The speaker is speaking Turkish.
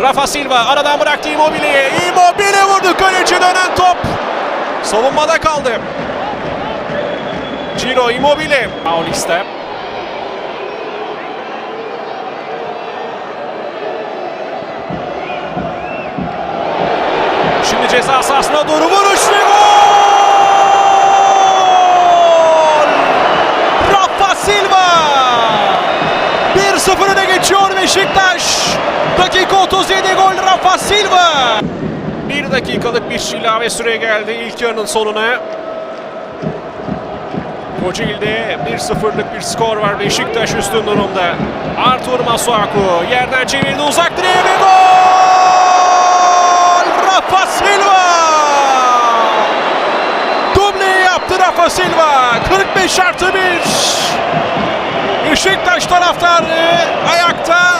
Rafa Silva aradan bıraktı Immobile'ye. Immobile vurdu kaleci dönen top. Savunmada kaldı. Ciro Immobile. Paulista. Şimdi ceza sahasına doğru vuruş ve gol! Rafa Silva! 1-0 öne geçiyor Beşiktaş. Dakika 37 gol Rafa Silva. Bir dakikalık bir ilave süre geldi ilk yarının sonuna. Kocaeli'de 1-0'lık bir skor var. Beşiktaş üstün durumda. Artur Masuaku yerden çevirdi uzak direğe ve gol! Rafa Silva! Dubleyi yaptı Rafa Silva. 45 artı 1. Beşiktaş taraftarı